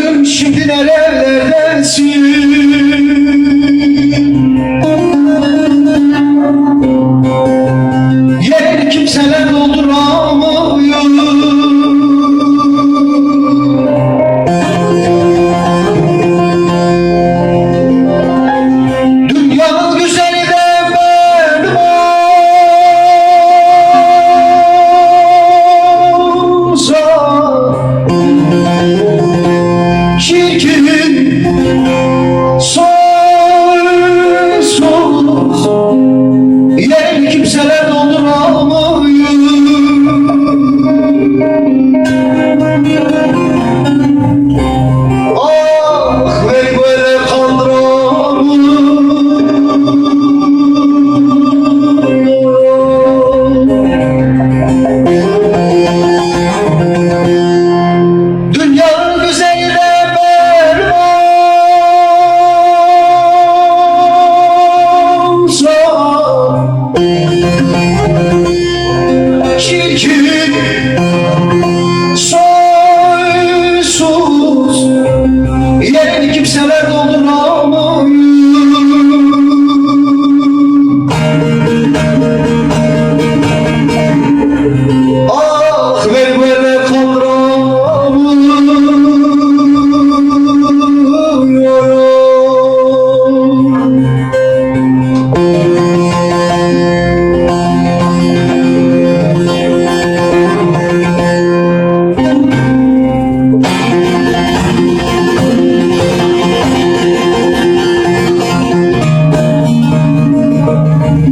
Gözüm şimdi nerelerdensin Jerusalém.